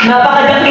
Napakadakilang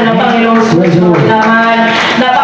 ginagala ng pastor,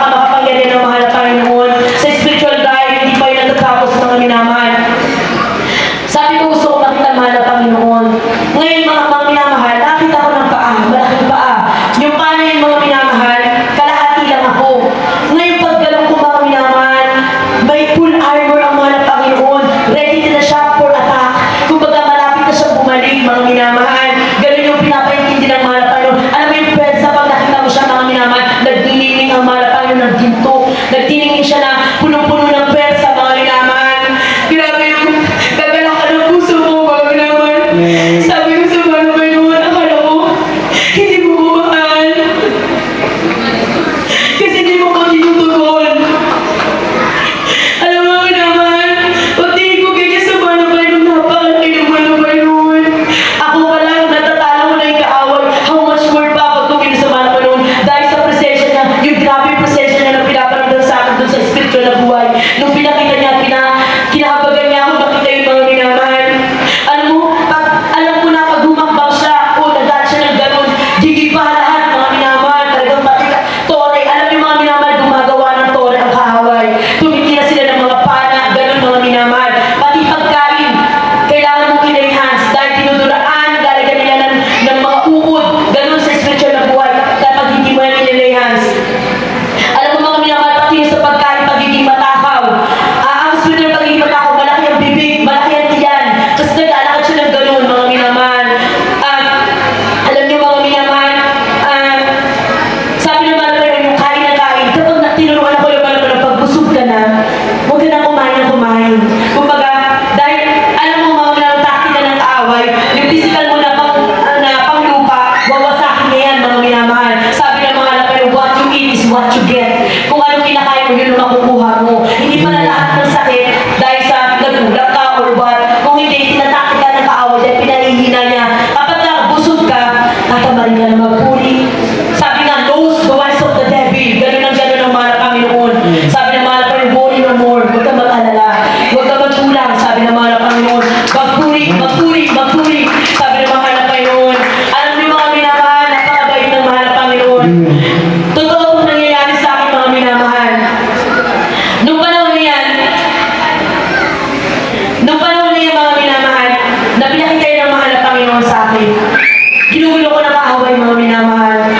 കൈകൾ മക്കൾ na ba, away mga minamahal?